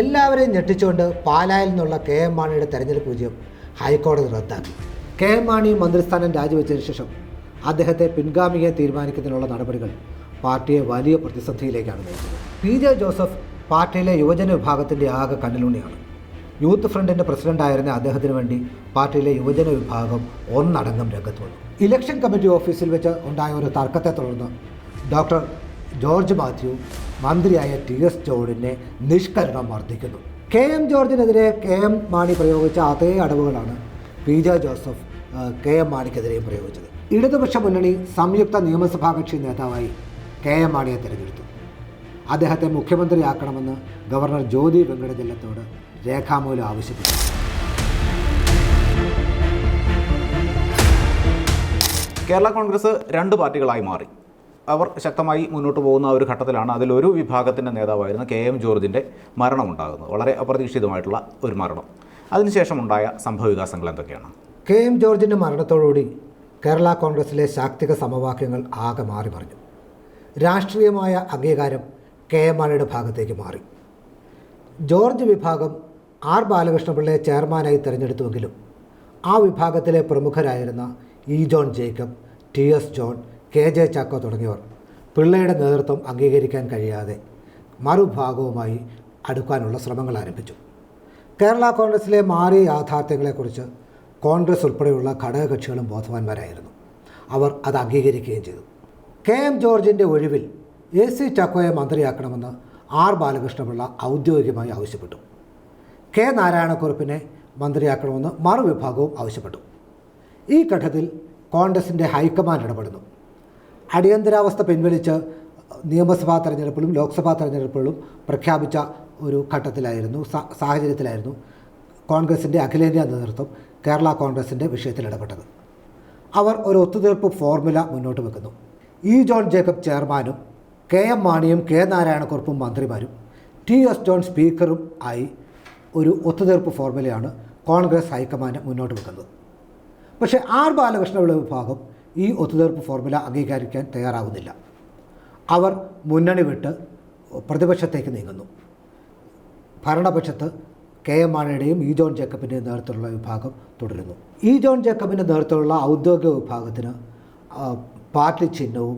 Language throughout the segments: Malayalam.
എല്ലാവരെയും ഞെട്ടിച്ചുകൊണ്ട് പാലായിൽ നിന്നുള്ള കെ എം മാണിയുടെ തെരഞ്ഞെടുപ്പ് വിജയം ഹൈക്കോടതി റദ്ദാക്കി. കെ എം മാണി മന്ത്രിസ്ഥാനം രാജിവെച്ചതിന് ശേഷം അദ്ദേഹത്തെ പിൻഗാമിയെ തീരുമാനിക്കുന്നതിനുള്ള നടപടികൾ പാർട്ടിയെ വലിയ പ്രതിസന്ധിയിലേക്കാണ് നയിച്ചത്. പി ജെ ജോസഫ് പാർട്ടിയിലെ യുവജന വിഭാഗത്തിന്റെ ആകെ കണ്ണിലൂണിയാണ് യൂത്ത് ഫ്രണ്ടിന്റെ പ്രസിഡന്റായിരുന്ന അദ്ദേഹത്തിന് വേണ്ടി പാർട്ടിയിലെ യുവജന വിഭാഗം ഒന്നടങ്കം രംഗത്ത് വന്നു. ഇലക്ഷൻ കമ്മിറ്റി ഓഫീസിൽ വെച്ച് ഉണ്ടായ ഒരു തർക്കത്തെ തുടർന്ന് ഡോക്ടർ ജോർജ് മാത്യു മന്ത്രിയായ ടി എസ് ജോർജിന്റെ നിഷ്കരണം വർദ്ധിക്കുന്നു കെ എം ജോർജിനെതിരെ കെ എം മാണി പ്രയോഗിച്ച അതേ അടവുകളാണ് P J Joseph K M മാണിക്കെതിരെയും പ്രയോഗിച്ചത്. ഇടതുപക്ഷ മുന്നണി സംയുക്ത നിയമസഭാ കക്ഷി നേതാവായി കെ എം മാണിയെ തിരഞ്ഞെടുത്തു. അദ്ദേഹത്തെ മുഖ്യമന്ത്രിയാക്കണമെന്ന് ഗവർണർ ജ്യോതി വെങ്കടജലത്തോട് രേഖാമൂലം ആവശ്യപ്പെട്ടു. കേരള കോൺഗ്രസ് രണ്ട് പാർട്ടികളായി മാറി. അവർ ശക്തമായി മുന്നോട്ട് പോകുന്ന ഒരു ഘട്ടത്തിലാണ് അതിലൊരു വിഭാഗത്തിന്റെ നേതാവായിരുന്ന കെ എം ജോർജിന്റെ മരണമുണ്ടാകുന്നത്. വളരെ അപ്രതീക്ഷിതമായിട്ടുള്ള ഒരു മരണം. അതിനുശേഷമുണ്ടായ സംഭവവികാസങ്ങൾ എന്തൊക്കെയാണ്? കെ എം ജോർജിന്റെ മരണത്തോടുകൂടി കേരള കോൺഗ്രസിലെ ശാക്തിക സമവാക്യങ്ങൾ ആകെ മാറി മറിഞ്ഞു. രാഷ്ട്രീയമായ അംഗീകാരം കെ എം മാണിയുടെ ഭാഗത്തേക്ക് മാറി. ജോർജ് വിഭാഗം ആർ ബാലകൃഷ്ണപിള്ളയെ ചെയർമാനായി തിരഞ്ഞെടുത്തുവെങ്കിലും ആ വിഭാഗത്തിലെ പ്രമുഖരായിരുന്ന E John Jacob T S John K J Chacko തുടങ്ങിയവർ പിള്ളയുടെ നേതൃത്വം അംഗീകരിക്കാൻ കഴിയാതെ മറുഭാഗവുമായി അടുക്കാനുള്ള ശ്രമങ്ങൾ ആരംഭിച്ചു. കേരള കോൺഗ്രസിലെ മാറിയ യാഥാർത്ഥ്യങ്ങളെക്കുറിച്ച് കോൺഗ്രസ് ഉൾപ്പെടെയുള്ള ഘടകകക്ഷികളും ബോധവാന്മാരായിരുന്നു. അവർ അത് അംഗീകരിക്കുകയും ചെയ്തു. കെ എം ജോർജിന്റെ ഒഴിവിൽ എ സി ചാക്കോയെ മന്ത്രിയാക്കണമെന്ന് ആർ ബാലകൃഷ്ണപിള്ള ഔദ്യോഗികമായി ആവശ്യപ്പെട്ടു. കെ നാരായണക്കുറുപ്പിനെ മന്ത്രിയാക്കണമെന്ന് മറുവിഭാഗവും ആവശ്യപ്പെട്ടു. ഈ ഘട്ടത്തിൽ കോൺഗ്രസിന്റെ ഹൈക്കമാൻഡ് ഇടപെടുന്നു. അടിയന്തരാവസ്ഥ പിൻവലിച്ച് നിയമസഭാ തെരഞ്ഞെടുപ്പിലും ലോക്സഭാ തെരഞ്ഞെടുപ്പുകളും പ്രഖ്യാപിച്ച ഒരു ഘട്ടത്തിലായിരുന്നു സാഹചര്യത്തിലായിരുന്നു കോൺഗ്രസിന്റെ അഖിലേന്ത്യാ നേതൃത്വം കേരള കോൺഗ്രസിന്റെ വിഷയത്തിൽ ഇടപെട്ടത്. അവർ ഒരു ഒത്തുതീർപ്പ് ഫോർമുല മുന്നോട്ട് വെക്കുന്നു. ഇ ജോൺ ജേക്കബ് ചെയർമാനും കെ എം മാണിയും കെ നാരായണക്കുറുപ്പും മന്ത്രിമാരും ടി എസ് ജോൺ സ്പീക്കറും ആയി ഒരു ഒത്തുതീർപ്പ് ഫോർമുലയാണ് കോൺഗ്രസ് ഹൈക്കമാൻഡ് മുന്നോട്ട് വെക്കുന്നത്. പക്ഷേ ആർ ബാലകൃഷ്ണപിള്ള വിഭാഗം ഈ ഒത്തുതീർപ്പ് ഫോർമുല അംഗീകരിക്കാൻ തയ്യാറാവുന്നില്ല. അവർ മുന്നണി വിട്ട് പ്രതിപക്ഷത്തേക്ക് നീങ്ങുന്നു. ഭരണപക്ഷത്ത് കെ എം മാണിയുടെയും ഇ ജോൺ ജേക്കബിന്റെയും നേതൃത്വമുള്ള വിഭാഗം തുടരുന്നു. ഇ ജോൺ ജേക്കബിന്റെ നേതൃത്വമുള്ള ഔദ്യോഗിക വിഭാഗത്തിന് പാർട്ടി ചിഹ്നവും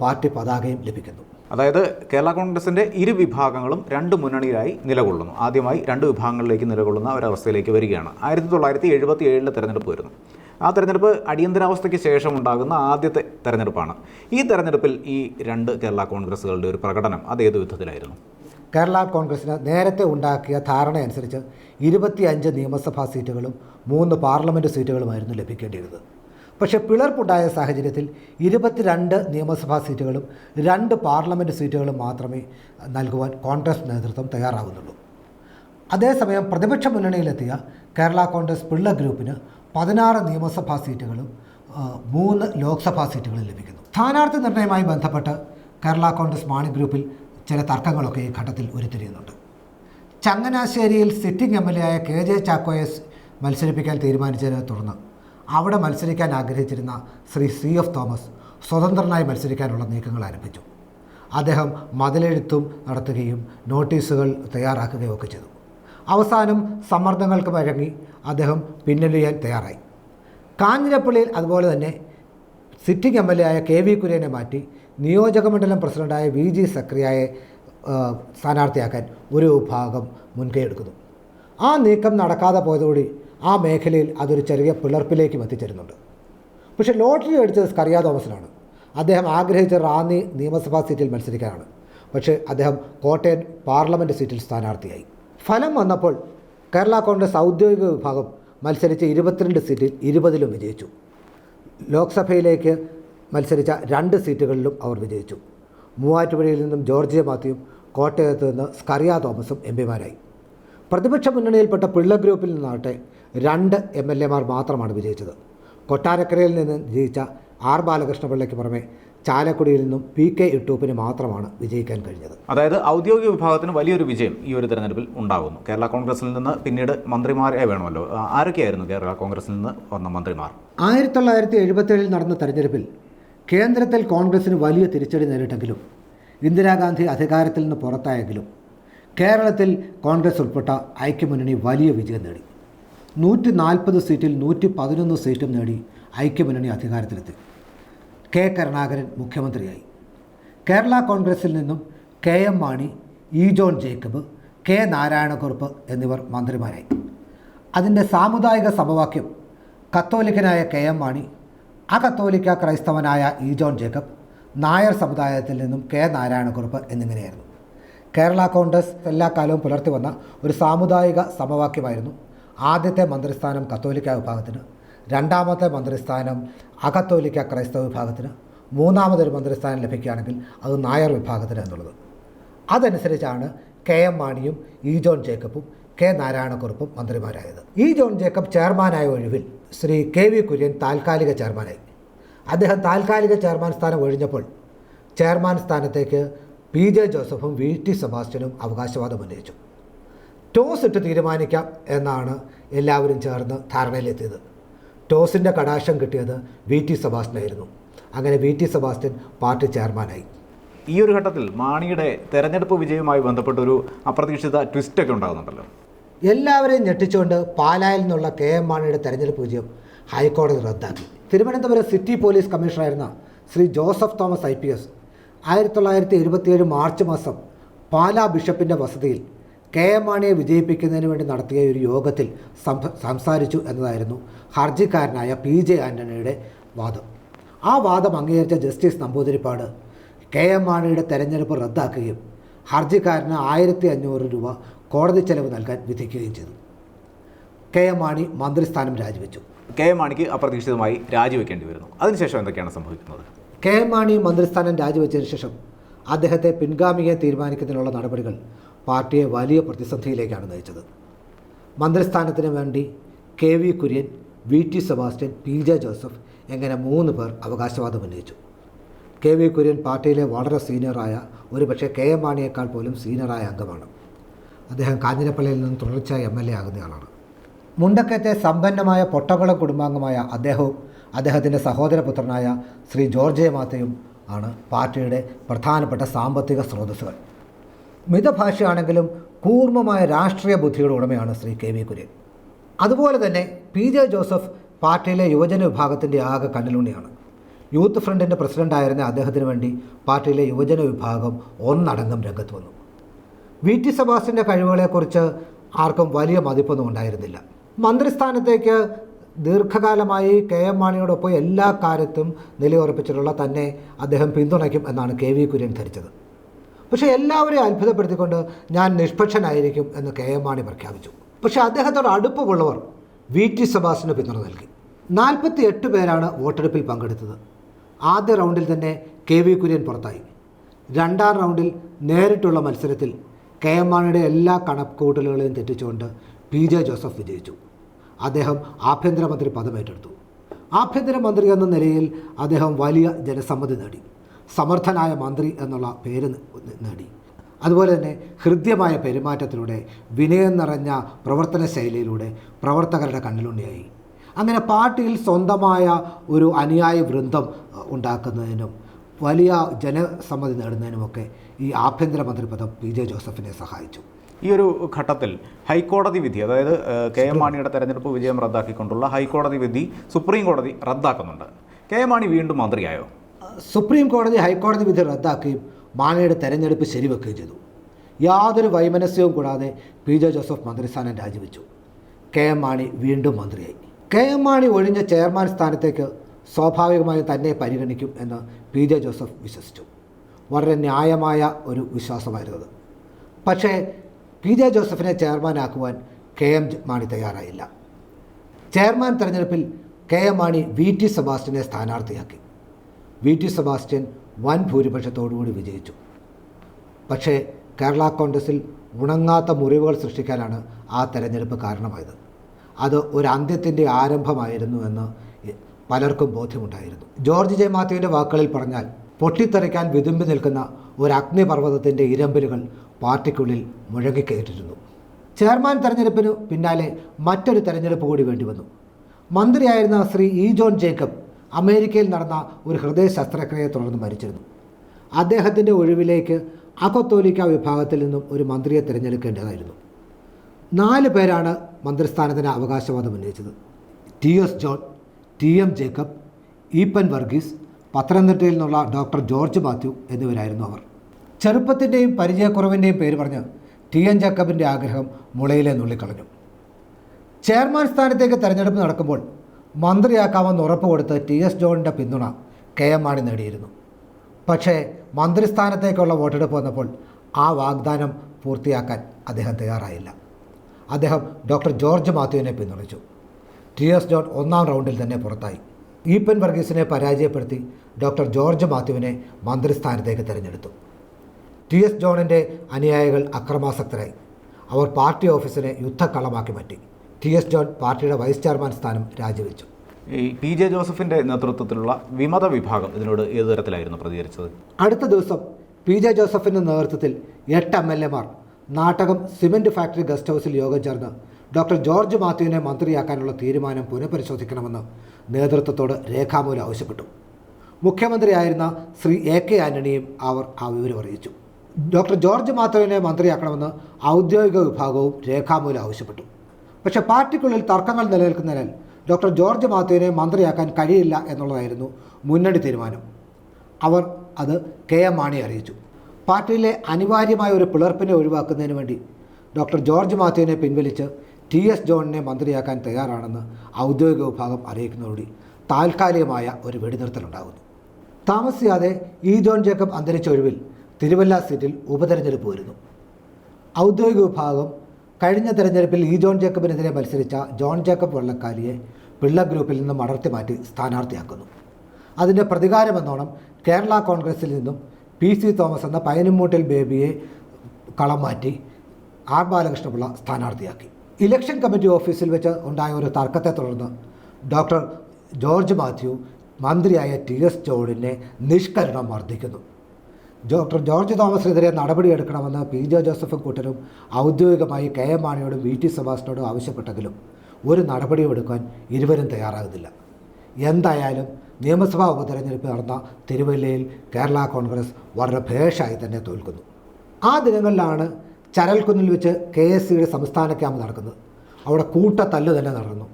പാർട്ടി പതാകയും ലഭിക്കുന്നു. അതായത് കേരള കോൺഗ്രസിന്റെ ഇരു വിഭാഗങ്ങളും രണ്ട് മുന്നണിയിലായി നിലകൊള്ളുന്നു. ആദ്യമായി രണ്ട് വിഭാഗങ്ങളിലേക്ക് നിലകൊള്ളുന്ന ഒരവസ്ഥയിലേക്ക് വരികയാണ്. ആയിരത്തി തൊള്ളായിരത്തി എഴുപത്തി ഏഴിലെ തെരഞ്ഞെടുപ്പ് വരുന്നു. ആ തെരഞ്ഞെടുപ്പ് അടിയന്തരാവസ്ഥയ്ക്ക് ശേഷം ഉണ്ടാകുന്ന ആദ്യത്തെ തെരഞ്ഞെടുപ്പാണ്. ഈ തെരഞ്ഞെടുപ്പിൽ ഈ രണ്ട് കേരള കോൺഗ്രസുകളുടെ ഒരു പ്രകടനം അത് ഏത് വിധത്തിലായിരുന്നു? കേരള കോൺഗ്രസിന് നേരത്തെ ഉണ്ടാക്കിയ ധാരണയനുസരിച്ച് ഇരുപത്തിയഞ്ച് നിയമസഭാ സീറ്റുകളും മൂന്ന് പാർലമെന്റ് സീറ്റുകളുമായിരുന്നു ലഭിക്കേണ്ടിയിരുന്നത്. പക്ഷേ പിളർപ്പുണ്ടായ സാഹചര്യത്തിൽ ഇരുപത്തിരണ്ട് നിയമസഭാ സീറ്റുകളും രണ്ട് പാർലമെന്റ് സീറ്റുകളും മാത്രമേ നൽകുവാൻ കോൺഗ്രസ് നേതൃത്വം തയ്യാറാകുന്നുള്ളൂ അതേസമയം പ്രതിപക്ഷ മുന്നണിയിലെത്തിയ കേരള കോൺഗ്രസ് പിള്ള ഗ്രൂപ്പിന് പതിനാറ് നിയമസഭാ സീറ്റുകളും മൂന്ന് ലോക്സഭാ സീറ്റുകളും ലഭിക്കുന്നു. സ്ഥാനാർത്ഥി നിർണയവുമായി ബന്ധപ്പെട്ട് കേരള കോൺഗ്രസ് മാണി ഗ്രൂപ്പിൽ ചില തർക്കങ്ങളൊക്കെ ഈ ഘട്ടത്തിൽ ഉരുത്തിരിയുന്നുണ്ട്. ചങ്ങനാശ്ശേരിയിൽ സിറ്റിംഗ് എം എൽ എ ആയ കെ ജെ ചാക്കോയെ മത്സരിപ്പിക്കാൻ തീരുമാനിച്ചതിനെ തുടർന്ന് അവിടെ മത്സരിക്കാൻ ആഗ്രഹിച്ചിരുന്ന ശ്രീ സി എഫ് തോമസ് സ്വതന്ത്രനായി മത്സരിക്കാനുള്ള നീക്കങ്ങൾ ആരംഭിച്ചു. അദ്ദേഹം മതിലെഴുത്തും നടത്തുകയും നോട്ടീസുകൾ തയ്യാറാക്കുകയും ഒക്കെ ചെയ്തു. അവസാനം സമ്മർദ്ദങ്ങൾക്ക് വഴങ്ങി അദ്ദേഹം പിന്നലിയാൻ തയ്യാറായി. കാഞ്ഞിരപ്പള്ളിയിൽ അതുപോലെ തന്നെ സിറ്റിംഗ് എം എൽ എ ആയ കെ വി കുര്യനെ മാറ്റി നിയോജകമണ്ഡലം പ്രസിഡന്റായ വി ജി സക്രിയയെ സ്ഥാനാർത്ഥിയാക്കാൻ ഒരു വിഭാഗം മുൻകൈയെടുക്കുന്നു ആ നീക്കം നടക്കാതെ പോയതോടെ ആ മേഖലയിൽ അതൊരു ചെറിയ പിളർപ്പിലേക്കും എത്തിച്ചേരുന്നുണ്ട്. പക്ഷെ ലോട്ടറി അടിച്ചത് സ്കറിയ തോമസിനാണ്. അദ്ദേഹം ആഗ്രഹിച്ച റാന്നി നിയമസഭാ സീറ്റിൽ മത്സരിക്കാനാണ്. പക്ഷേ അദ്ദേഹം കോട്ടയം പാർലമെന്റ് സീറ്റിൽ സ്ഥാനാർത്ഥിയായി. ഫലം വന്നപ്പോൾ കേരള കോൺഗ്രസ് ഔദ്യോഗിക വിഭാഗം മത്സരിച്ച ഇരുപത്തിരണ്ട് സീറ്റിൽ ഇരുപതിലും വിജയിച്ചു. ലോക്സഭയിലേക്ക് മത്സരിച്ച രണ്ട് സീറ്റുകളിലും അവർ വിജയിച്ചു. മൂവാറ്റുപുഴയിൽ നിന്നും ജോർജിയ മാത്യുവും കോട്ടയത്ത് നിന്ന് സ്കറിയ തോമസും എം പിമാരായി. പ്രതിപക്ഷ മുന്നണിയിൽപ്പെട്ട പിള്ള ഗ്രൂപ്പിൽ നിന്നാകട്ടെ രണ്ട് എം എൽ എമാർ മാത്രമാണ് വിജയിച്ചത്. കൊട്ടാരക്കരയിൽ നിന്ന് ജയിച്ച ആർ ബാലകൃഷ്ണപിള്ളയ്ക്ക് പുറമെ ചാലക്കുടിയിൽ നിന്നും പി കെ ഇട്ടൂപ്പിന് മാത്രമാണ് വിജയിക്കാൻ കഴിഞ്ഞത്. അതായത് ഔദ്യോഗിക വിഭാഗത്തിന് വലിയൊരു വിജയം ഈ ഒരു തെരഞ്ഞെടുപ്പിൽ ഉണ്ടാകുന്നു കേരള കോൺഗ്രസിൽ നിന്ന് പിന്നീട് മന്ത്രിമാരെ വേണമല്ലോ. ആരൊക്കെയായിരുന്നു കേരള കോൺഗ്രസിൽ നിന്ന് വന്ന മന്ത്രിമാർ? ആയിരത്തി തൊള്ളായിരത്തി എഴുപത്തേഴിൽ നടന്ന തെരഞ്ഞെടുപ്പിൽ കേന്ദ്രത്തിൽ കോൺഗ്രസിന് വലിയ തിരിച്ചടി നേരിട്ടെങ്കിലും ഇന്ദിരാഗാന്ധി അധികാരത്തിൽ നിന്ന് പുറത്തായെങ്കിലും കേരളത്തിൽ കോൺഗ്രസ് ഉൾപ്പെട്ട ഐക്യമുന്നണി വലിയ വിജയം നേടി. നൂറ്റി നാൽപ്പത് സീറ്റിൽ നൂറ്റി പതിനൊന്ന് സീറ്റും നേടി ഐക്യമുന്നണി അധികാരത്തിലെത്തി. കെ കരുണാകരൻ മുഖ്യമന്ത്രിയായി. കേരള കോൺഗ്രസിൽ നിന്നും K M Mani E John Jacob K Narayanakurup എന്നിവർ മന്ത്രിമാരായി. അതിന്റെ സാമുദായിക സമവാക്യം കത്തോലിക്കനായ കെ എം മാണി ആ അകത്തോലിക്ക ക്രൈസ്തവനായ ഇ ജോൺ ജേക്കബ് നായർ സമുദായത്തിൽ നിന്നും കെ നാരായണക്കുറുപ്പ് എന്നിങ്ങനെയായിരുന്നു. കേരള കോൺഗ്രസ് എല്ലാ കാലവും പുലർത്തി വന്ന ഒരു സാമുദായിക സമവാക്യമായിരുന്നു ആദ്യത്തെ മന്ത്രിസ്ഥാനം കത്തോലിക്ക വിഭാഗത്തിന്. രണ്ടാമത്തെ മന്ത്രിസ്ഥാനം അകത്തോലിക്ക ക്രൈസ്തവ വിഭാഗത്തിന് മൂന്നാമതൊരു മന്ത്രിസ്ഥാനം ലഭിക്കുകയാണെങ്കിൽ അത് നായർ വിഭാഗത്തിന് എന്നുള്ളത്. അതനുസരിച്ചാണ് കെ എം മാണിയും ഇ ജോൺ ജേക്കബും കെ നാരായണക്കുറുപ്പും മന്ത്രിമാരായത്. ഇ ജോൺ ജേക്കബ് ചെയർമാനായ ഒഴിവിൽ ശ്രീ കെ വി കുര്യൻ താൽക്കാലിക ചെയർമാനായി. അദ്ദേഹം താൽക്കാലിക ചെയർമാൻ സ്ഥാനം ഒഴിഞ്ഞപ്പോൾ ചെയർമാൻ സ്ഥാനത്തേക്ക് പി ജെ ജോസഫും വി ടി സെബാസ്റ്റ്യനും അവകാശവാദം ഉന്നയിച്ചു. ടോസ് ഇട്ട് തീരുമാനിക്കാം എന്നാണ് എല്ലാവരും ചേർന്ന് ധാരണയിലെത്തിയത്. ടോസിന്റെ കടാക്ഷം കിട്ടിയത് വി ടി സെബാസ്റ്റ്യനായിരുന്നു. അങ്ങനെ വി ടി സെബാസ്റ്റ്യൻ പാർട്ടി ചെയർമാനായി. ഈ ഒരു ഘട്ടത്തിൽ മാണിയുടെ തെരഞ്ഞെടുപ്പ് വിജയവുമായി ബന്ധപ്പെട്ട ഒരു അപ്രതീക്ഷിത ട്വിസ്റ്റൊക്കെ ഉണ്ടാകുന്നുണ്ടല്ലോ. എല്ലാവരെയും ഞെട്ടിച്ചുകൊണ്ട് പാലായിൽ നിന്നുള്ള കെ എം മാണിയുടെ തെരഞ്ഞെടുപ്പ് വിജയം ഹൈക്കോടതി റദ്ദാക്കി. Thiruvananthapuram city police കമ്മീഷണറായിരുന്ന Shri Joseph Thomas I P S ആയിരത്തി തൊള്ളായിരത്തി എഴുപത്തിയേഴ് മാർച്ച് മാസം പാലാ ബിഷപ്പിന്റെ വസതിയിൽ കെ എം മാണിയെ വിജയിപ്പിക്കുന്നതിന് വേണ്ടി നടത്തിയ ഒരു യോഗത്തിൽ സംസാരിച്ചു എന്നതായിരുന്നു ഹർജിക്കാരനായ പി ജെ ആന്റണിയുടെ വാദം. ആ വാദം അംഗീകരിച്ച ജസ്റ്റിസ് നമ്പൂതിരിപ്പാട് കെ എം മാണിയുടെ തെരഞ്ഞെടുപ്പ് റദ്ദാക്കുകയും ഹർജിക്കാരന് ആയിരത്തി അഞ്ഞൂറ് രൂപ കോടതി ചെലവ് നൽകാൻ വിധിക്കുകയും ചെയ്തു. കെ എം മാണി മന്ത്രിസ്ഥാനം രാജിവെച്ചു. കെ എം മാണിക്ക് അപ്രതീക്ഷിതമായി രാജിവെക്കേണ്ടി വരുന്നു. അതിനുശേഷം എന്തൊക്കെയാണ് സംഭവിക്കുന്നത്? കെ എം മാണി മന്ത്രിസ്ഥാനം രാജിവെച്ചതിന് ശേഷം അദ്ദേഹത്തെ പിൻഗാമിയെ തീരുമാനിക്കുന്നതിനുള്ള നടപടികൾ പാർട്ടിയെ വലിയ പ്രതിസന്ധിയിലേക്കാണ് നയിച്ചത്. മന്ത്രിസ്ഥാനത്തിന് വേണ്ടി K V Kurian V T Sebastian P J Joseph എങ്ങനെ മൂന്ന് പേർ അവകാശവാദം ഉന്നയിച്ചു. കെ വി കുര്യൻ പാർട്ടിയിലെ വളരെ സീനിയറായ ഒരുപക്ഷെ കെ എം മാണിയേക്കാൾ പോലും സീനിയറായ അംഗമാണ്. അദ്ദേഹം കാഞ്ഞിരപ്പള്ളിയിൽ നിന്ന് തുടർച്ചയായി എം എൽ എ ആകുന്നയാളാണ് മുണ്ടക്കത്തെ സമ്പന്നമായ പൊട്ടകുളം കുടുംബാംഗമായ അദ്ദേഹവും അദ്ദേഹത്തിന്റെ സഹോദരപുത്രനായ ശ്രീ ജോർജ് മാത്തയും ആണ് പാർട്ടിയുടെ പ്രധാനപ്പെട്ട സാമ്പത്തിക സ്രോതസ്സുകൾ. മിതഭാഷയാണെങ്കിലും കൂർമ്മമായ രാഷ്ട്രീയ ബുദ്ധിയുടെ ഉടമയാണ് ശ്രീ കെ വി കുര്യൻ. അതുപോലെ തന്നെ പി ജെ ജോസഫ് പാർട്ടിയിലെ യുവജന വിഭാഗത്തിന്റെ ആകെ കണ്ണിലുണ്ണിയാണ്. യൂത്ത് ഫ്രണ്ടിന്റെ പ്രസിഡന്റായിരുന്ന അദ്ദേഹത്തിന് വേണ്ടി പാർട്ടിയിലെ യുവജന വിഭാഗം ഒന്നടങ്കം രംഗത്ത് വന്നു. വി ടി സബാസിന്റെ കഴിവുകളെക്കുറിച്ച് ആർക്കും വലിയ മതിപ്പൊന്നും ഉണ്ടായിരുന്നില്ല. മന്ത്രിസ്ഥാനത്തേക്ക് ദീർഘകാലമായി കെ എം മാണിയോടൊപ്പം എല്ലാ കാര്യത്തും നിലയുറപ്പിച്ചിട്ടുള്ള തന്നെ അദ്ദേഹം പിന്തുണയ്ക്കും എന്നാണ് കെ വി കുര്യൻ ധരിച്ചത്. പക്ഷേ എല്ലാവരെയും അത്ഭുതപ്പെടുത്തിക്കൊണ്ട് ഞാൻ നിഷ്പക്ഷനായിരിക്കും എന്ന് കെ എം മാണി പ്രഖ്യാപിച്ചു. പക്ഷേ അദ്ദേഹത്തോട് അടുപ്പമുള്ളവർ വി ടി സുഭാസിന് പിന്തുണ നൽകി. നാൽപ്പത്തി എട്ട് പേരാണ് വോട്ടെടുപ്പിൽ പങ്കെടുത്തത്. ആദ്യ റൗണ്ടിൽ തന്നെ കെ വി കുര്യൻ പുറത്തായി. രണ്ടാം റൗണ്ടിൽ നേരിട്ടുള്ള മത്സരത്തിൽ കെ എം മാണിയുടെ എല്ലാ കണക്കൂട്ടലുകളെയും തെറ്റിച്ചുകൊണ്ട് പി ജെ ജോസഫ് വിജയിച്ചു. അദ്ദേഹം ആഭ്യന്തരമന്ത്രി പദമേറ്റെടുത്തു. ആഭ്യന്തരമന്ത്രി എന്ന നിലയിൽ അദ്ദേഹം വലിയ ജനസമ്മതി നേടി. സമർത്ഥനായ മന്ത്രി എന്നുള്ള പേര് നേടി. അതുപോലെ തന്നെ ഹൃദ്യമായ പെരുമാറ്റത്തിലൂടെ വിനയം നിറഞ്ഞ പ്രവർത്തന ശൈലിയിലൂടെ പ്രവർത്തകരുടെ കണ്ണിലുണ്ണിയായി. അങ്ങനെ പാർട്ടിയിൽ സ്വന്തമായ ഒരു അനുയായ വൃന്ദം ഉണ്ടാക്കുന്നതിനും വലിയ ജനസമ്മതി നേടുന്നതിനുമൊക്കെ ഈ ആഭ്യന്തരമന്ത്രി പദം പി. ജെ. ജോസഫിനെ സഹായിച്ചു. ഈ ഒരു ഘട്ടത്തിൽ ഹൈക്കോടതി വിധി അതായത് കെ. എം. മാണിയുടെ തെരഞ്ഞെടുപ്പ് വിജയം റദ്ദാക്കിക്കൊണ്ടുള്ള ഹൈക്കോടതി വിധി സുപ്രീം കോടതി റദ്ദാക്കുന്നുണ്ട്. കെ. എം. മാണി വീണ്ടും മന്ത്രിയായോ? സുപ്രീം കോടതി ഹൈക്കോടതി വിധി റദ്ദാക്കുകയും മാണിയുടെ തെരഞ്ഞെടുപ്പ് ശരിവെക്കുകയും ചെയ്തു. യാതൊരു വൈമനസ്യവും കൂടാതെ പി ജെ ജോസഫ് മന്ത്രിസ്ഥാനം രാജിവെച്ചു. കെ എം മാണി വീണ്ടും മന്ത്രിയായി. കെ എം മാണി ഒഴിഞ്ഞ ചെയർമാൻ സ്ഥാനത്തേക്ക് സ്വാഭാവികമായും തന്നെ പരിഗണിക്കും എന്ന് പി ജെ ജോസഫ് വിശ്വസിച്ചു. വളരെ ന്യായമായ ഒരു വിശ്വാസമായിരുന്നത്. പക്ഷേ പി ജെ ജോസഫിനെ ചെയർമാനാക്കുവാൻ കെ എം മാണി തയ്യാറായില്ല. ചെയർമാൻ തെരഞ്ഞെടുപ്പിൽ K M Mani V T സെബാസ്റ്റിനെ സ്ഥാനാർത്ഥിയാക്കി. വി ടി സെബാസ്റ്റ്യൻ വൻ ഭൂരിപക്ഷത്തോടുകൂടി വിജയിച്ചു. പക്ഷേ കേരള കോൺഗ്രസിൽ ഉണങ്ങാത്ത മുറിവുകൾ സൃഷ്ടിക്കാനാണ് ആ തെരഞ്ഞെടുപ്പ് കാരണമായത്. അത് ഒരു അന്ത്യത്തിന്റെ ആരംഭമായിരുന്നു എന്ന് പലർക്കും ബോധ്യമുണ്ടായിരുന്നു. ജോർജ് ജെ മാത്യുവിന്റെ വാക്കുകളിൽ പറഞ്ഞാൽ പൊട്ടിത്തെറിക്കാൻ വിതുമ്പി നിൽക്കുന്ന ഒരു അഗ്നിപർവതത്തിന്റെ ഇരമ്പലുകൾ പാർട്ടിക്കുള്ളിൽ മുഴങ്ങിക്കേറ്റിരുന്നു. ചെയർമാൻ തെരഞ്ഞെടുപ്പിനു പിന്നാലെ മറ്റൊരു തെരഞ്ഞെടുപ്പ് കൂടി വേണ്ടി വന്നു മന്ത്രിയായിരുന്ന ശ്രീ ഇ ജോൺ ജേക്കബ് അമേരിക്കയിൽ നടന്ന ഒരു ഹൃദയ ശസ്ത്രക്രിയയെ തുടർന്ന് മരിച്ചിരുന്നു. അദ്ദേഹത്തിന്റെ ഒഴിവിലേക്ക് അകത്തോലിക്ക വിഭാഗത്തിൽ നിന്നും ഒരു മന്ത്രിയെ തിരഞ്ഞെടുക്കേണ്ടതായിരുന്നു. നാല് പേരാണ് മന്ത്രിസ്ഥാനത്തിന് അവകാശവാദം ഉന്നയിച്ചത്. T S John T M Jacob Eapen Varghese പത്തനംതിട്ടയിൽ നിന്നുള്ള ഡോക്ടർ ജോർജ് മാത്യു എന്നിവരായിരുന്നു അവർ. ചെറുപ്പത്തിന്റെയും പരിചയക്കുറവിന്റെയും പേര് പറഞ്ഞ് ടി എൻ ജേക്കബിന്റെ ആഗ്രഹം മുളയിലെ നുള്ളിക്കളഞ്ഞു. ചെയർമാൻ സ്ഥാനത്തേക്ക് തെരഞ്ഞെടുപ്പ് നടക്കുമ്പോൾ മന്ത്രിയാക്കാമെന്ന് ഉറപ്പ് കൊടുത്ത് ടി എസ് ജോണിന്റെ പിന്തുണ കെ എം മാണി നേടിയിരുന്നു. പക്ഷേ മന്ത്രിസ്ഥാനത്തേക്കുള്ള വോട്ടെടുപ്പ് വന്നപ്പോൾ ആ വാഗ്ദാനം പൂർത്തിയാക്കാൻ അദ്ദേഹം തയ്യാറായില്ല. അദ്ദേഹം ഡോക്ടർ ജോർജ് മാത്യുവിനെ പിന്തുണച്ചു. ടി എസ് ജോൺ ഒന്നാം റൗണ്ടിൽ തന്നെ പുറത്തായി. ഈപ്പൻ വർഗീസിനെ പരാജയപ്പെടുത്തി ഡോക്ടർ ജോർജ് മാത്യുവിനെ മന്ത്രിസ്ഥാനത്തേക്ക് തിരഞ്ഞെടുത്തു. ടി എസ് ജോണിന്റെ അനുയായികൾ അക്രമാസക്തരായി. അവർ പാർട്ടി ഓഫീസിനെ യുദ്ധക്കളമാക്കി മാറ്റി. ടി എസ് ജോൺ പാർട്ടിയുടെ വൈസ് ചെയർമാൻ സ്ഥാനം രാജിവെച്ചു. ഈ പി ജെ ജോസഫിന്റെ നേതൃത്വത്തിലുള്ള വിമത വിഭാഗം ഇതിനോട് ഏത് തരത്തിലായിരുന്നു പ്രതികരിച്ചത്? അടുത്ത ദിവസം പി ജെ ജോസഫിന്റെ നേതൃത്വത്തിൽ എട്ട് എം എൽ എമാർ നാട്ടകം സിമന്റ് ഫാക്ടറി ഗസ്റ്റ് ഹൗസിൽ യോഗം ചേർന്ന് ഡോക്ടർ ജോർജ് മാത്യുവിനെ മന്ത്രിയാക്കാനുള്ള തീരുമാനം പുനഃപരിശോധിക്കണമെന്ന് നേതൃത്വത്തോട് രേഖാമൂലം ആവശ്യപ്പെട്ടു. മുഖ്യമന്ത്രിയായിരുന്ന ശ്രീ എ കെ ആന്റണിയും അവർ ആ വിവരം അറിയിച്ചു. ഡോക്ടർ ജോർജ് മാത്യുവിനെ മന്ത്രിയാക്കണമെന്ന് ഔദ്യോഗിക വിഭാഗവും രേഖാമൂലം ആവശ്യപ്പെട്ടു. പക്ഷേ പാർട്ടിക്കുള്ളിൽ തർക്കങ്ങൾ നിലനിൽക്കുന്നതിനാൽ ഡോക്ടർ ജോർജ് മാത്യുവിനെ മന്ത്രിയാക്കാൻ കഴിയില്ല എന്നുള്ളതായിരുന്നു മുന്നണി തീരുമാനം. അവർ അത് കെ എം മാണി അറിയിച്ചു. പാർട്ടിയിലെ അനിവാര്യമായ ഒരു പിളർപ്പിനെ ഒഴിവാക്കുന്നതിന് വേണ്ടി ഡോക്ടർ ജോർജ് മാത്യുവിനെ പിൻവലിച്ച് ടി എസ് ജോണിനെ മന്ത്രിയാക്കാൻ തയ്യാറാണെന്ന് ഔദ്യോഗിക വിഭാഗം അറിയിക്കുന്നതോടെ താൽക്കാലികമായ ഒരു വെടിനിർത്തലുണ്ടാകുന്നു. താമസിയാതെ ഇ ജോൺ ജേക്കബ് അന്തരിച്ച ഒഴിവിൽ തിരുവല്ല സീറ്റിൽ ഉപതെരഞ്ഞെടുപ്പ് വരുന്നു. ഔദ്യോഗിക വിഭാഗം കഴിഞ്ഞ തെരഞ്ഞെടുപ്പിൽ ഇ ജോൺ ജേക്കബിനെതിരെ മത്സരിച്ച ജോൺ ജേക്കബ് വെള്ളക്കാലിയെ പിള്ള ഗ്രൂപ്പിൽ നിന്നും അടർത്തി മാറ്റി സ്ഥാനാർത്ഥിയാക്കുന്നു. അതിന്റെ പ്രതികാരമെന്നോണം കേരള കോൺഗ്രസിൽ നിന്നും പി സി തോമസ് എന്ന പയനുമൂട്ടിൽ ബേബിയെ കളം മാറ്റി ആർ ബാലകൃഷ്ണപിള്ള സ്ഥാനാർത്ഥിയാക്കി. ഇലക്ഷൻ കമ്മിറ്റി ഓഫീസിൽ വെച്ച് ഉണ്ടായ ഒരു തർക്കത്തെ തുടർന്ന് ഡോക്ടർ ജോർജ് മാത്യു മന്ത്രിയായ ടി എസ് ജോർജിനെ നിഷ്കരണം മർദ്ദിക്കുന്നു. ഡോക്ടർ ജോർജ് തോമസിനെതിരെ നടപടിയെടുക്കണമെന്ന് പി ജെ ജോസഫ് കൂട്ടരും ഔദ്യോഗികമായി കെ എം മാണിയോടും വി ടി സുഭാഷിനോടും ആവശ്യപ്പെട്ടെങ്കിലും ഒരു നടപടിയും എടുക്കാൻ ഇരുവരും തയ്യാറാകുന്നില്ല. എന്തായാലും നിയമസഭാ ഉപതെരഞ്ഞെടുപ്പ് നടന്ന തിരുവല്ലയിൽ കേരള കോൺഗ്രസ് വളരെ ഭേഷായി തന്നെ തോൽക്കുന്നു. ആ ദിനങ്ങളിലാണ് ചരൽക്കുന്നിൽ വെച്ച് കെ എസ് സിയുടെ സംസ്ഥാന ക്യാമ്പ് നടക്കുന്നത്. അവിടെ കൂട്ടത്തല്ല് തന്നെ നടന്നു.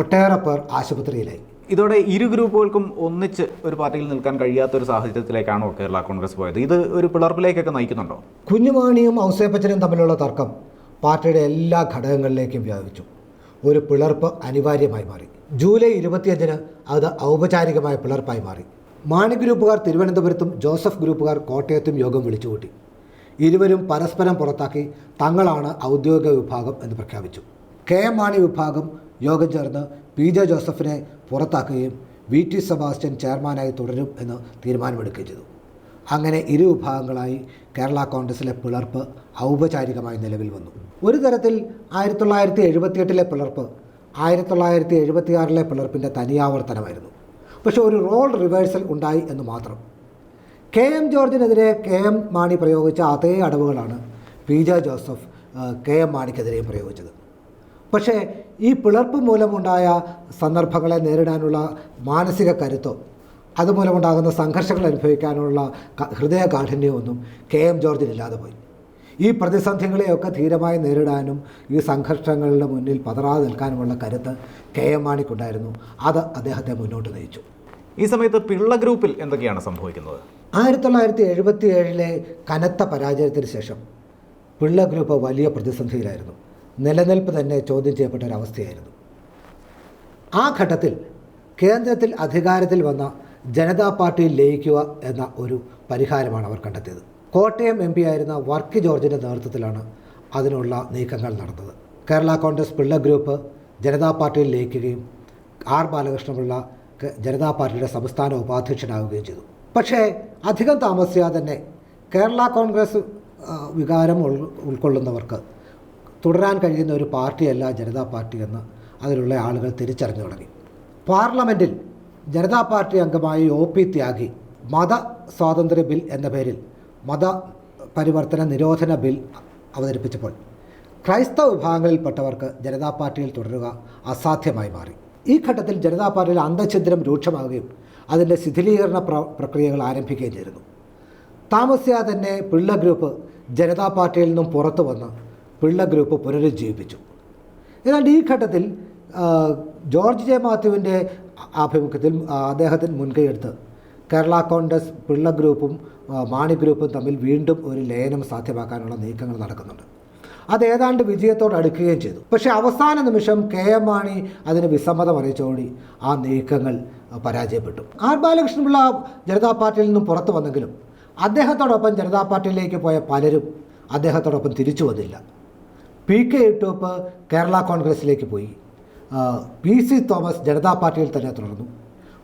ഒട്ടേറെ പേർ ആശുപത്രിയിലായി. ഇതോടെ ഇരു ഗ്രൂപ്പുകൾക്കും ഒന്നിച്ച് ഒരു പാർട്ടിയിൽ നിൽക്കാൻ കഴിയാത്ത ഒരു സാഹചര്യത്തിലേക്കാണോ കേരള കോൺഗ്രസ് പോയത്? ഇത് ഒരു പിളർപ്പിലേക്കൊക്കെ നയിക്കുന്നുണ്ടോ? കുഞ്ഞുമാണിയും ഔസേപ്പച്ചനും തമ്മിലുള്ള തർക്കം പാർട്ടിയുടെ എല്ലാ ഘടകങ്ങളിലേക്കും വ്യാപിച്ചു. ഒരു പിളർപ്പ് അനിവാര്യമായി മാറി. ജൂലൈ ഇരുപത്തിയഞ്ചിന് അത് ഔപചാരികമായ പിളർപ്പായി മാറി. മാണി ഗ്രൂപ്പുകാർ തിരുവനന്തപുരത്തും ജോസഫ് ഗ്രൂപ്പുകാർ കോട്ടയത്തും യോഗം വിളിച്ചുകൂട്ടി. ഇരുവരും പരസ്പരം പുറത്താക്കി തങ്ങളാണ് ഔദ്യോഗിക വിഭാഗം എന്ന് പ്രഖ്യാപിച്ചു. കെ എം മാണി വിഭാഗം യോഗം ചേർന്ന് പി ജെ ജോസഫിനെ പുറത്താക്കുകയും വി ടി സെബാസ്റ്റ്യൻ ചെയർമാനായി തുടരും എന്ന് തീരുമാനമെടുക്കുകയും ചെയ്തു. അങ്ങനെ ഇരു വിഭാഗങ്ങളായി കേരള കോൺഗ്രസിലെ പിളർപ്പ് ഔപചാരികമായി നിലവിൽ വന്നു. ഒരു തരത്തിൽ ആയിരത്തി തൊള്ളായിരത്തി എഴുപത്തിയെട്ടിലെ പിളർപ്പ് ആയിരത്തി തൊള്ളായിരത്തി എഴുപത്തിയാറിലെ പിളർപ്പിന്റെ തനിയാവർത്തനമായിരുന്നു. പക്ഷേ ഒരു റോൾ റിവേഴ്സൽ ഉണ്ടായി എന്ന് മാത്രം. കെ എം ജോർജിനെതിരെ കെ എം മാണി പ്രയോഗിച്ച അതേ അടവുകളാണ് P J Joseph K M മാണിക്കെതിരെയും പ്രയോഗിച്ചത്. പക്ഷേ ഈ പിളർപ്പ് മൂലമുണ്ടായ സന്ദർഭങ്ങളെ നേരിടാനുള്ള മാനസിക കരുത്തോ അതുമൂലമുണ്ടാകുന്ന സംഘർഷങ്ങൾ അനുഭവിക്കാനുള്ള ഹൃദയ കാഠിന്യമൊന്നും കെ എം ജോർജിനില്ലാതെ പോയി. ഈ പ്രതിസന്ധികളെയൊക്കെ ധീരമായി നേരിടാനും ഈ സംഘർഷങ്ങളുടെ മുന്നിൽ പതറാതെ നിൽക്കാനുമുള്ള കരുത്ത് കെ എം മാണിക്കുണ്ടായിരുന്നു. അത് അദ്ദേഹത്തെ മുന്നോട്ട് നയിച്ചു. ഈ സമയത്ത് പിള്ള ഗ്രൂപ്പിൽ എന്തൊക്കെയാണ് സംഭവിക്കുന്നത്? ആയിരത്തി തൊള്ളായിരത്തി എഴുപത്തി ഏഴിലെ കനത്ത പരാജയത്തിന് ശേഷം പിള്ള ഗ്രൂപ്പ് വലിയ പ്രതിസന്ധിയിലായിരുന്നു. നിലനിൽപ്പ് തന്നെ ചോദ്യം ചെയ്യപ്പെട്ട ഒരവസ്ഥയായിരുന്നു. ആ ഘട്ടത്തിൽ കേന്ദ്രത്തിൽ അധികാരത്തിൽ വന്ന ജനതാ പാർട്ടിയിൽ ലയിക്കുക എന്ന ഒരു പരിഹാരമാണ് അവർ കണ്ടെത്തിയത്. കോട്ടയം എം പി ആയിരുന്ന വർക്കി ജോർജിന്റെ നേതൃത്വത്തിലാണ് അതിനുള്ള നീക്കങ്ങൾ നടന്നത്. കേരള കോൺഗ്രസ് പിള്ള ഗ്രൂപ്പ് ജനതാ പാർട്ടിയിൽ ലയിക്കുകയും ആർ ബാലകൃഷ്ണപിള്ള ജനതാ പാർട്ടിയുടെ സംസ്ഥാന ഉപാധ്യക്ഷനാവുകയും ചെയ്തു. പക്ഷേ അധികം താമസിയാതെ തന്നെ കേരള കോൺഗ്രസ് വികാരം ഉൾ- ഉൾക്കൊള്ളുന്നവർക്ക് തുടരാൻ കഴിയുന്ന ഒരു പാർട്ടിയല്ല ജനതാ പാർട്ടി എന്ന് അതിലുള്ള ആളുകൾ തിരിച്ചറിഞ്ഞു തുടങ്ങി. പാർലമെന്റിൽ ജനതാ പാർട്ടി അംഗമായ ഒ പി ത്യാഗി മത സ്വാതന്ത്ര്യ ബിൽ എന്ന പേരിൽ മത പരിവർത്തന നിരോധന ബിൽ അവതരിപ്പിച്ചപ്പോൾ ക്രൈസ്തവ വിഭാഗങ്ങളിൽപ്പെട്ടവർക്ക് ജനതാ പാർട്ടിയിൽ തുടരുക അസാധ്യമായി മാറി. ഈ ഘട്ടത്തിൽ ജനതാ പാർട്ടിയിൽ അന്തഛിദ്രം രൂക്ഷമാവുകയും അതിന്റെ ശിഥിലീകരണ പ്ര പ്രക്രിയകൾ ആരംഭിക്കുകയും ചെയ്തിരുന്നു. താമസിയാതെ തന്നെ പിള്ള ഗ്രൂപ്പ് ജനതാ പാർട്ടിയിൽ നിന്നും പുറത്തു വന്ന് പിള്ള ഗ്രൂപ്പ് പുനരുജ്ജീവിപ്പിച്ചു. എന്നാൽ ഈ ഘട്ടത്തിൽ ജോർജ് ജെ മാത്യുവിന്റെ ആഭിമുഖ്യത്തിൽ അദ്ദേഹത്തിന് മുൻകൈയെടുത്ത് കേരള കോൺഗ്രസ് പിള്ള ഗ്രൂപ്പും മാണി ഗ്രൂപ്പും തമ്മിൽ വീണ്ടും ഒരു ലയനം സാധ്യമാക്കാനുള്ള നീക്കങ്ങൾ നടക്കുന്നുണ്ട്. അത് ഏതാണ്ട് വിജയത്തോട് അടുക്കുകയും ചെയ്തു. പക്ഷേ അവസാന നിമിഷം കെ എം മാണി അതിന് വിസമ്മതം അറിയിച്ചോടി ആ നീക്കങ്ങൾ പരാജയപ്പെട്ടു. ആർ ബാലകൃഷ്ണപിള്ള ജനതാ പാർട്ടിയിൽ നിന്നും പുറത്തു വന്നെങ്കിലും അദ്ദേഹത്തോടൊപ്പം ജനതാ പാർട്ടിയിലേക്ക് പോയ പലരും അദ്ദേഹത്തോടൊപ്പം തിരിച്ചു വന്നില്ല. പി കെ ഇട്ടോപ്പ് കേരള കോൺഗ്രസിലേക്ക് പോയി. പി സി തോമസ് ജനതാ പാർട്ടിയിൽ തന്നെ തുടർന്നു.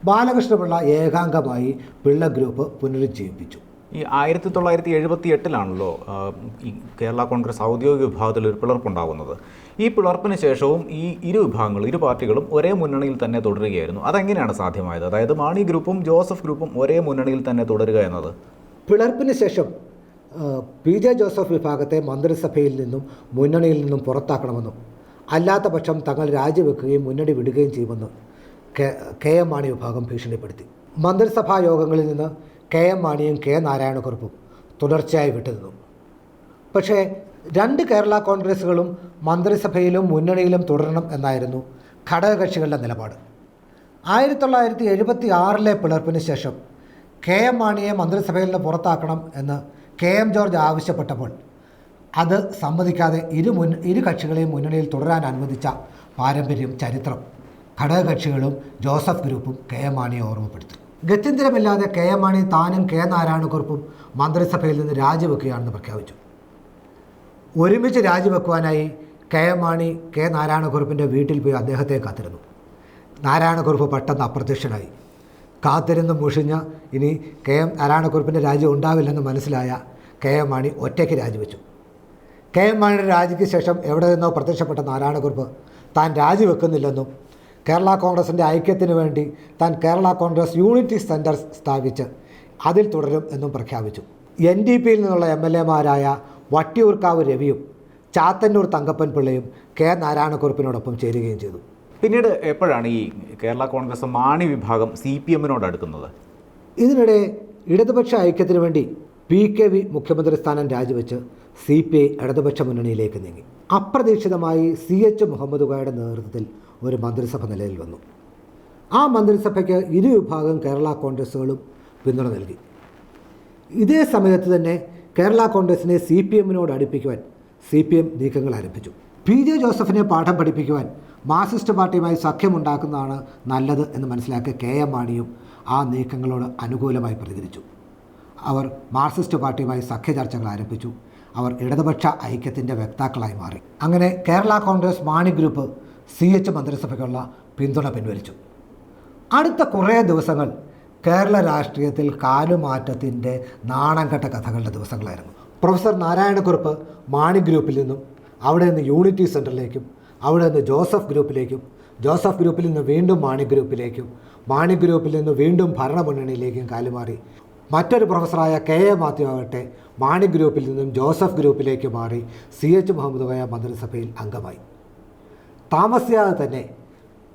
ബാലകൃഷ്ണപിള്ള ഏകാംഗമായി പിള്ള ഗ്രൂപ്പ് പുനരുജ്ജീവിപ്പിച്ചു. ഈ ആയിരത്തി തൊള്ളായിരത്തി എഴുപത്തി എട്ടിലാണല്ലോ ഈ കേരള കോൺഗ്രസ് ഔദ്യോഗിക വിഭാഗത്തിൽ ഒരു പിളർപ്പുണ്ടാകുന്നത്. ഈ പിളർപ്പിന് ശേഷവും ഈ ഇരു വിഭാഗങ്ങളും ഇരു പാർട്ടികളും ഒരേ മുന്നണിയിൽ തന്നെ തുടരുകയായിരുന്നു. അതെങ്ങനെയാണ് സാധ്യമായത്? അതായത് മാണി ഗ്രൂപ്പും ജോസഫ് ഗ്രൂപ്പും ഒരേ മുന്നണിയിൽ തന്നെ തുടരുക എന്നത്? പിളർപ്പിന് ശേഷം പി ജെ ജോസഫ് വിഭാഗത്തെ മന്ത്രിസഭയിൽ നിന്നും മുന്നണിയിൽ നിന്നും പുറത്താക്കണമെന്നും അല്ലാത്ത പക്ഷം തങ്ങൾ രാജിവെക്കുകയും മുന്നണി വിടുകയും ചെയ്യുമെന്നും കെ എം മാണി വിഭാഗം ഭീഷണിപ്പെടുത്തി. മന്ത്രിസഭാ യോഗങ്ങളിൽ നിന്ന് കെ എം മാണിയും കെ നാരായണക്കുറുപ്പും തുടർച്ചയായി വിട്ടുനിന്നു. പക്ഷേ രണ്ട് കേരള കോൺഗ്രസുകളും മന്ത്രിസഭയിലും മുന്നണിയിലും തുടരണം എന്നായിരുന്നു ഘടകകക്ഷികളുടെ നിലപാട്. ആയിരത്തി തൊള്ളായിരത്തി എഴുപത്തി ആറിലെ പിളർപ്പിന് ശേഷം കെ എം മാണിയെ മന്ത്രിസഭയിൽ നിന്ന് പുറത്താക്കണം എന്ന് കെ എം ജോർജ് ആവശ്യപ്പെട്ടപ്പോൾ അത് സമ്മതിക്കാതെ ഇരു മുൻ ഇരു കക്ഷികളെയും മുന്നണിയിൽ തുടരാൻ അനുവദിച്ച പാരമ്പര്യം ചരിത്രം. ഘടകകക്ഷികളും ജോസഫ് ഗ്രൂപ്പും കെ എം മാണിയെ ഓർമ്മപ്പെടുത്തി. ഗത്യന്തരമില്ലാതെ കെ എം മാണി താനും കെ നാരായണക്കുറുപ്പും മന്ത്രിസഭയിൽ നിന്ന് രാജിവെക്കുകയാണെന്ന് പ്രഖ്യാപിച്ചു. ഒരുമിച്ച് രാജിവെക്കുവാനായി കെ എം മാണി കെ നാരായണക്കുറുപ്പിന്റെ വീട്ടിൽ പോയി അദ്ദേഹത്തെ കാത്തിരുന്നു. നാരായണക്കുറുപ്പ് പെട്ടെന്ന് അപ്രത്യക്ഷനായി. കാത്തിരുന്ന് മുഷിഞ്ഞ ഇനി കെ എം നാരായണക്കുറുപ്പിന്റെ രാജ്യം ഉണ്ടാവില്ലെന്ന് മനസ്സിലായ കെ എം മാണി ഒറ്റയ്ക്ക് രാജിവെച്ചു. കെ എം മാണിയുടെ രാജിക്ക് ശേഷം എവിടെ നിന്നോ പ്രത്യക്ഷപ്പെട്ട നാരായണക്കുറിപ്പ് താൻ രാജിവെക്കുന്നില്ലെന്നും കേരള കോൺഗ്രസിന്റെ ഐക്യത്തിന് വേണ്ടി താൻ കേരള കോൺഗ്രസ് യൂണിറ്റി സെന്റർ സ്ഥാപിച്ച് അതിൽ തുടരും എന്നും പ്രഖ്യാപിച്ചു. എൻ ഡി പിയിൽ നിന്നുള്ള എം എൽ എമാരായ വട്ടിയൂർക്കാവ് രവിയും ചാത്തന്നൂർ തങ്കപ്പൻ പിള്ളയും കെ നാരായണക്കുറിപ്പിനോടൊപ്പം ചേരുകയും ചെയ്തു. പിന്നീട് എപ്പോഴാണ് ഈ കേരള കോൺഗ്രസ് മാണി വിഭാഗം സി പി എമ്മിനോട് അടുക്കുന്നത്? ഇതിനിടെ ഇടതുപക്ഷ ഐക്യത്തിന് വേണ്ടി പി കെ വി മുഖ്യമന്ത്രി സ്ഥാനം രാജിവെച്ച് സി പി ഐ ഇടതുപക്ഷ മുന്നണിയിലേക്ക് നീങ്ങി. അപ്രതീക്ഷിതമായി സി എച്ച് മുഹമ്മദ് ഖായുടെ നേതൃത്വത്തിൽ ഒരു മന്ത്രിസഭ നിലയിൽ വന്നു. ആ മന്ത്രിസഭയ്ക്ക് ഇരുവിഭാഗം കേരള കോൺഗ്രസ്സുകളും പിന്തുണ നൽകി. ഇതേ സമയത്ത് തന്നെ കേരള കോൺഗ്രസിനെ സി പി എമ്മിനോട് അടുപ്പിക്കുവാൻ സി പി എം നീക്കങ്ങൾ ആരംഭിച്ചു. പി ജെ ജോസഫിനെ പാഠം പഠിപ്പിക്കുവാൻ മാർക്സിസ്റ്റ് പാർട്ടിയുമായി സഖ്യമുണ്ടാക്കുന്നതാണ് നല്ലത് എന്ന് മനസ്സിലാക്കിയ കെ എം മാണിയും ആ നീക്കങ്ങളോട് അനുകൂലമായി പ്രതികരിച്ചു. അവർ മാർക്സിസ്റ്റ് പാർട്ടിയുമായി സഖ്യ ചർച്ചകൾ ആരംഭിച്ചു. അവർ ഇടതുപക്ഷ ഐക്യത്തിന്റെ വ്യക്താക്കളായി മാറി. അങ്ങനെ Kerala Congress Mani group C H മന്ത്രിസഭയ്ക്കുള്ള പിന്തുണ പിൻവലിച്ചു. അടുത്ത കുറേ ദിവസങ്ങൾ കേരള രാഷ്ട്രീയത്തിൽ കാലുമാറ്റത്തിന്റെ നാണംകെട്ട കഥകളുടെ ദിവസങ്ങളായിരുന്നു. പ്രൊഫസർ നാരായണക്കുറുപ്പ് മാണി ഗ്രൂപ്പിൽ നിന്നും അവിടെ നിന്ന് യൂണിറ്റി സെന്ററിലേക്കും അവിടെ നിന്ന് ജോസഫ് ഗ്രൂപ്പിലേക്കും ജോസഫ് ഗ്രൂപ്പിൽ നിന്ന് വീണ്ടും മാണി ഗ്രൂപ്പിലേക്കും മാണി ഗ്രൂപ്പിൽ നിന്ന് വീണ്ടും ഭരണമുന്നണിയിലേക്കും കാലുമാറി. മറ്റൊരു പ്രൊഫസറായ കെ എ മാത്യു ആകട്ടെ മാണി ഗ്രൂപ്പിൽ നിന്നും ജോസഫ് ഗ്രൂപ്പിലേക്ക് മാറി സി എച്ച് മുഹമ്മദ് കോയ മന്ത്രിസഭയിൽ അംഗമായി. താമസിയാതെ തന്നെ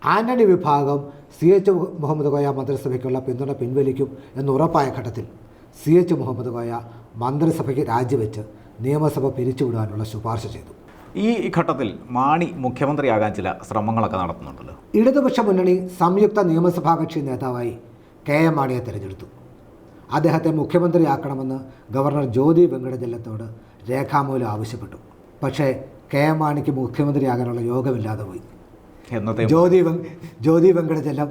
ആന്റണി വിഭാഗം സി എച്ച് മുഹമ്മദ് കോയ മന്ത്രിസഭയ്ക്കുള്ള പിന്തുണ പിൻവലിക്കും എന്ന് ഉറപ്പായ ഘട്ടത്തിൽ സി എച്ച് മുഹമ്മദ് കോയ മന്ത്രിസഭയ്ക്ക് രാജിവെച്ച് നിയമസഭ പിരിച്ചുവിടാനുള്ള ശുപാർശ ചെയ്തു. ഈ ഘട്ടത്തിൽ മാണി മുഖ്യമന്ത്രിയാകാൻ ചില ശ്രമങ്ങളൊക്കെ നടത്തുന്നുണ്ടല്ലോ. ഇടതുപക്ഷ മുന്നണി സംയുക്ത നിയമസഭാ കക്ഷി നേതാവായി കെ എം മാണിയെ തിരഞ്ഞെടുത്തു. അദ്ദേഹത്തെ മുഖ്യമന്ത്രിയാക്കണമെന്ന് ഗവർണർ ജ്യോതി വെങ്കടജലത്തോട് രേഖാമൂലം ആവശ്യപ്പെട്ടു. പക്ഷേ കെ എം മാണിക്ക് മുഖ്യമന്ത്രിയാകാനുള്ള യോഗമില്ലാതെ പോയി. ജ്യോതി വെ ജ്യോതി വെങ്കടജലം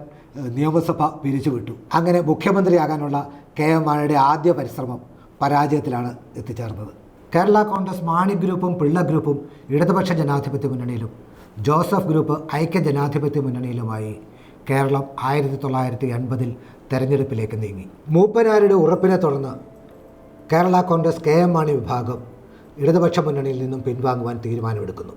നിയമസഭ പിരിച്ചുവിട്ടു. അങ്ങനെ മുഖ്യമന്ത്രിയാകാനുള്ള കെ എം മാണിയുടെ ആദ്യ പരിശ്രമം പരാജയത്തിലാണ് എത്തിച്ചേർന്നത്. കേരള കോൺഗ്രസ് മാണി ഗ്രൂപ്പും പിള്ള ഗ്രൂപ്പും ഇടതുപക്ഷ ജനാധിപത്യ മുന്നണിയിലും ജോസഫ് ഗ്രൂപ്പ് ഐക്യ ജനാധിപത്യ മുന്നണിയിലുമായി കേരളം ആയിരത്തി തൊള്ളായിരത്തി എൺപതിൽ തെരഞ്ഞെടുപ്പിലേക്ക് നീങ്ങി. മൂപ്പനാരുടെ ഉറപ്പിനെ തുടർന്ന് കേരള കോൺഗ്രസ് കെ എം മാണി വിഭാഗം ഇടതുപക്ഷ മുന്നണിയിൽ നിന്നും പിൻവാങ്ങുവാൻ തീരുമാനമെടുക്കുന്നു.